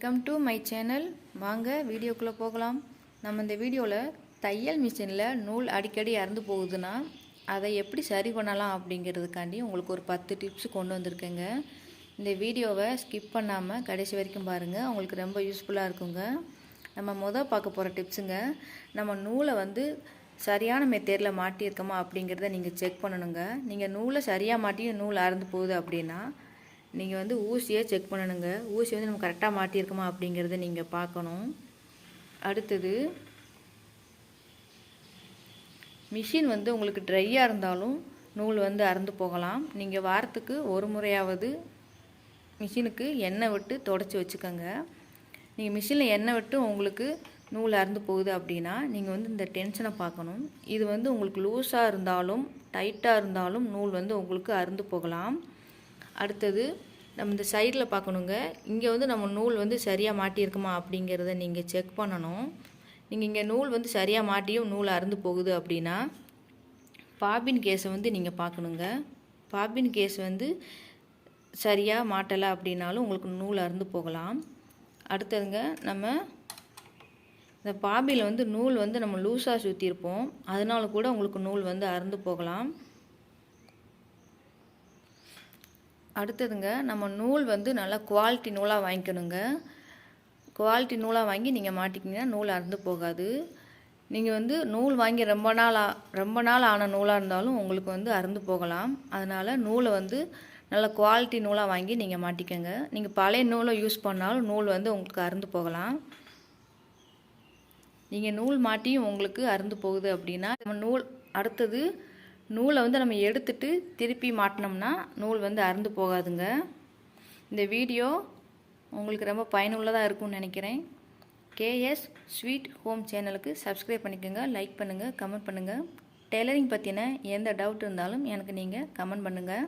Welcome to my channel வாங்க வீடியோக்குள்ளே போகலாம். நம்ம இந்த வீடியோவில் தையல் மிஷினில் நூல் அடிக்கடி இறந்து போகுதுன்னா அதை எப்படி சரி பண்ணலாம் அப்படிங்கிறதுக்காண்டி உங்களுக்கு ஒரு பத்து டிப்ஸ் கொண்டு வந்திருக்கேங்க. இந்த வீடியோவை ஸ்கிப் பண்ணாமல் கடைசி வரைக்கும் பாருங்கள் உங்களுக்கு ரொம்ப யூஸ்ஃபுல்லாக இருக்குங்க. நம்ம மொதல் பார்க்க போகிற டிப்ஸுங்க நம்ம நூலை வந்து சரியான மெத்தேரில் மாட்டியிருக்கோமா அப்படிங்கிறத நீங்கள் செக் பண்ணணுங்க. நீங்கள் நூலை சரியாக மாட்டியும் நூல் அறந்து போகுது அப்படின்னா நீங்கள் வந்து ஊசியை செக் பண்ணணுங்க. ஊசி வந்து நம்ம கரெக்டாக மாட்டியிருக்கோமா அப்படிங்கிறத நீங்கள் பார்க்கணும். அடுத்தது மிஷின் வந்து உங்களுக்கு ட்ரையாக இருந்தாலும் நூல் வந்து அறுந்து போகலாம். நீங்கள் வாரத்துக்கு ஒரு முறையாவது மிஷினுக்கு எண்ணெய் விட்டு தொடச்சி வச்சுக்கோங்க. நீங்கள் மிஷினில் எண்ணெய் விட்டு உங்களுக்கு நூல் அறுந்து போகுது அப்படின்னா நீங்கள் வந்து இந்த டென்ஷனை பார்க்கணும். இது வந்து உங்களுக்கு லூஸாக இருந்தாலும் டைட்டாக இருந்தாலும் நூல் வந்து உங்களுக்கு அறுந்து போகலாம். அடுத்தது நம்ம இந்த சைடில் பார்க்கணுங்க. இங்கே வந்து நம்ம நூல் வந்து சரியாக மாட்டியிருக்குமா அப்படிங்கிறத நீங்கள் செக் பண்ணணும். நீங்கள் இங்கே நூல் வந்து சரியாக மாட்டியும் நூல் அறுந்து போகுது அப்படின்னா பாபின் கேஸை வந்து நீங்கள் பார்க்கணுங்க. பாபின் கேஸ் வந்து சரியாக மாட்டலை அப்படின்னாலும் உங்களுக்கு நூல் அறுந்து போகலாம். அடுத்ததுங்க நம்ம இந்த பாபியில் வந்து நூல் வந்து நம்ம லூஸாக சுற்றியிருப்போம் அதனால கூட உங்களுக்கு நூல் வந்து அறுந்து போகலாம். அடுத்ததுங்க நம்ம நூல் வந்து நல்லா குவாலிட்டி நூலாக வாங்கிக்கணுங்க. குவாலிட்டி நூலாக வாங்கி நீங்கள் மாட்டிக்கிங்கன்னா நூல் அறுந்து போகாது. நீங்கள் வந்து நூல் வாங்கி ரொம்ப நாள் ரொம்ப நாள் ஆன நூலாக இருந்தாலும் உங்களுக்கு வந்து அறுந்து போகலாம். அதனால் நூலை வந்து நல்ல குவாலிட்டி நூலாக வாங்கி நீங்கள் மாட்டிக்கோங்க. நீங்கள் பழைய நூலை யூஸ் பண்ணாலும் நூல் வந்து உங்களுக்கு அறுந்து போகலாம். நீங்கள் நூல் மாட்டியும் உங்களுக்கு அறுந்து போகுது அப்படின்னா நம்ம நூல் அடுத்தது நூலை வந்து நம்ம எடுத்துட்டு திருப்பி மாட்டினோம்னா நூல் வந்து அறுந்து போகாதுங்க. இந்த வீடியோ உங்களுக்கு ரொம்ப பயனுள்ளதாக இருக்கும்னு நினைக்கிறேன். கேஎஸ் ஸ்வீட் ஹோம் சேனலுக்கு சப்ஸ்கிரைப் பண்ணிக்கோங்க லைக் பண்ணுங்கள் கமெண்ட் பண்ணுங்கள் டெய்லரிங் பற்றின எந்த டவுட் இருந்தாலும் எனக்கு நீங்கள் கமெண்ட் பண்ணுங்கள்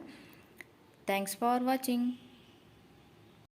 தேங்க்ஸ் ஃபார் வாட்சிங்.